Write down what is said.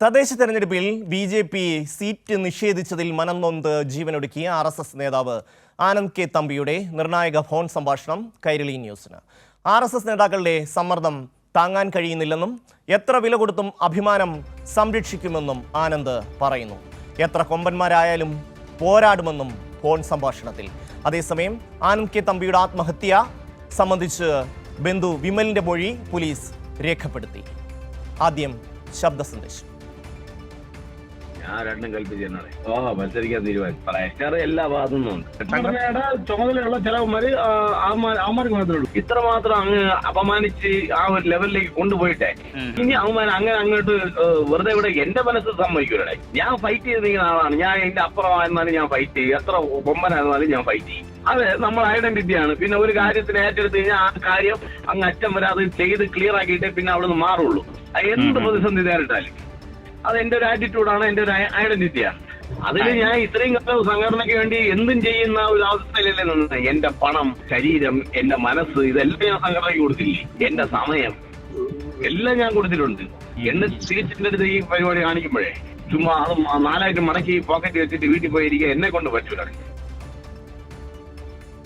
തദ്ദേശ തെരഞ്ഞെടുപ്പിൽ B J P seat നിഷേധിച്ചതിൽ മനംനൊന്ത് ജീവനൊടുക്കിയ ആർ എസ് എസ് നേതാവ് ആനന്ദ് കെ തമ്പിയുടെ നിർണായക ഫോൺ സംഭാഷണം കൈരളി ന്യൂസിന്. ആർ എസ് എസ് നേതാക്കളുടെ സമ്മർദ്ദം താങ്ങാൻ കഴിയുന്നില്ലെന്നും എത്ര വില കൊടുത്തും അഭിമാനം സംരക്ഷിക്കുമെന്നും ആനന്ദ് പറയുന്നു. എത്ര കൊമ്പന്മാരായാലും പോരാടുമെന്നും ഫോൺ സംഭാഷണത്തിൽ. അതേസമയം ആനന്ദ് കെ തമ്പിയുടെ ആത്മഹത്യ സംബന്ധിച്ച് ബന്ധു വിമലിന്റെ മൊഴി പോലീസ് രേഖപ്പെടുത്തി. ആദ്യം ശബ്ദ സന്ദേശം. ഞാൻ രണ്ടും കൽപ്പിച്ച് തന്നെയാണ്. ഓ മത്സരിക്കാൻ തീരുമാനിച്ചു. പ്രഷർ എല്ലാ ഭാഗത്തു സംഘടനയുടെ ചുമതലയുള്ള ചിലവന്മാര് അവന്മാർക്ക് മാത്രമേ ഉള്ളൂ. ഇത്ര മാത്രം അങ്ങ് അപമാനിച്ച് ആ ഒരു ലെവലിലേക്ക് കൊണ്ടുപോയിട്ടെ. ഇനി അവന്മാർ അങ്ങനെ അങ്ങോട്ട് വെറുതെ ഇവിടെ എന്റെ മനസ്സ് സമ്മതിക്കൂലേ. ഞാൻ ഫൈറ്റ് ചെയ്ത് നിൽക്കുന്ന ആളാണ്. ഞാൻ എന്റെ അപ്പുറമായിരുന്നാലും ഞാൻ ഫൈറ്റ് ചെയ്യും. എത്ര കൊമ്പനായിരുന്നാലും ഞാൻ ഫൈറ്റ് ചെയ്യും. അതെ നമ്മൾ ഐഡന്റിറ്റിയാണ് പിന്നെ ഒരു കാര്യത്തിന് ഏറ്റെടുത്ത് കഴിഞ്ഞാൽ ആ കാര്യം അങ്ങ് അറ്റം വരാതെ ചെയ്ത് ക്ലിയർ ആക്കിയിട്ടേ പിന്നെ അവിടെ നിന്ന് മാറുള്ളൂ എന്ത് പ്രതിസന്ധി നേരിട്ടാലും. അത് എന്റെ ഒരു ആറ്റിറ്റ്യൂഡാണ് എന്റെ ഒരു ഐഡന്റിറ്റിയാണ് അതിൽ ഞാൻ ഇത്രയും കാലം സംഘടനയ്ക്ക് വേണ്ടി എന്തും ചെയ്യുന്ന ഒരു അവസ്ഥയിലല്ലേ നിന്ന്. എന്റെ പണം ശരീരം എന്റെ മനസ്സ് ഇതെല്ലാം ഞാൻ സംഘടനയ്ക്ക് കൊടുത്തില്ലേ? എന്റെ സമയം എല്ലാം ഞാൻ കൊടുത്തിട്ടുണ്ട്. എന്നെ തിരിച്ചെന്റെ അടുത്ത് ഈ പരിപാടി കാണിക്കുമ്പോഴേ ചുമ്മാ അത് നാലായിട്ട് മടക്കി പോക്കറ്റ് വെച്ചിട്ട് വീട്ടിൽ പോയിരിക്കുക എന്നെ കൊണ്ട് പറ്റൂല.